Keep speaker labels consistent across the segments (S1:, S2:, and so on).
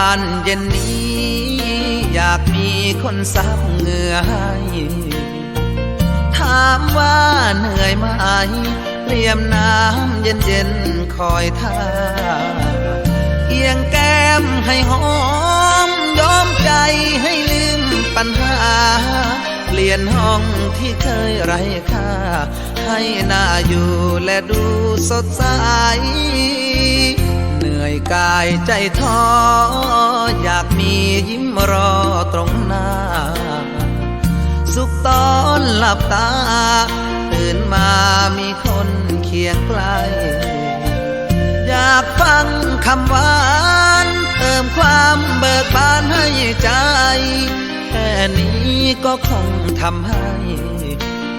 S1: านเย็นนี้ อยากมีคนซับเหงื่อให้ ถามว่าเหนื่อยไหมเรียมน้ำเย็นเย็นคอยท่า เอียงแก้มให้หอมยอมใจให้ลืมปัญหา เปลี่ยนห้องที่เคยไร้ค่า ให้น่าอยู่และดูสดใส อยกายใจท้อ อยากมียิ้มรอตรงหน้า สุขตอนหลับตา ตื่นมามีคนเคียงใกล้อยากฟังคำหวานเติมความเบิกบานให้ใจ แค่นี้ก็คงทำให้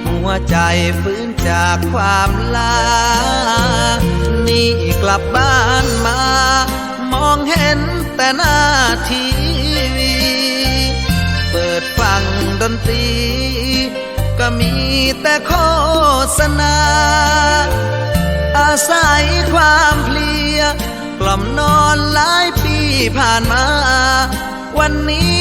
S1: หัวใจฟื้นจากความลา นี่กลับบ้าน องเห็นแต่หน้าทีวี เปิดฟังดนตรี ก็มีแต่โฆษณา อาศัยความเพลีย กล่อมนอนหลายปีผ่านมา วันนี้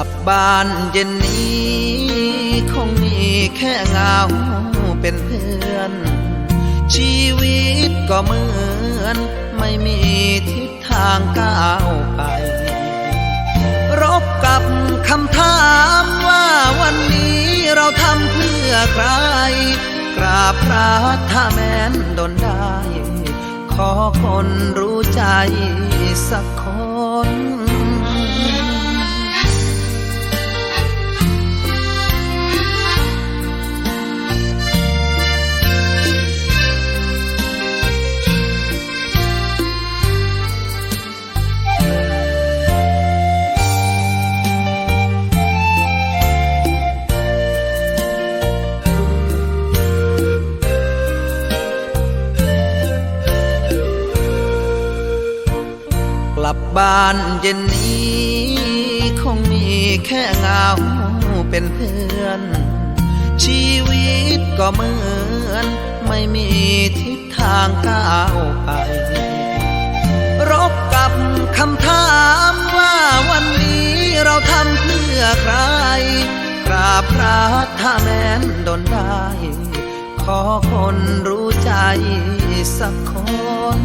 S1: ลับบ้านเย็นนี้คงมีแค่เงาเป็นเพื่อน ชีวิตก็เหมือน ไม่มีทิศทางก้าวไป รบกับคำถามว่าวันนี้เราทำเพื่อใคร กราบพระถ้าแม้นดนได้ ขอคนรู้ใจสักคน ลับบ้านเย็นนี้ คงมีแค่เงาเป็นเพื่อน ชีวิตก็เหมือน ไม่มีทิศทางก้าวไป รบกับคำถามว่าวันนี้เราทำเพื่อใครกราบพระถ้าแม้นดนได้ ขอคนรู้ใจสักคน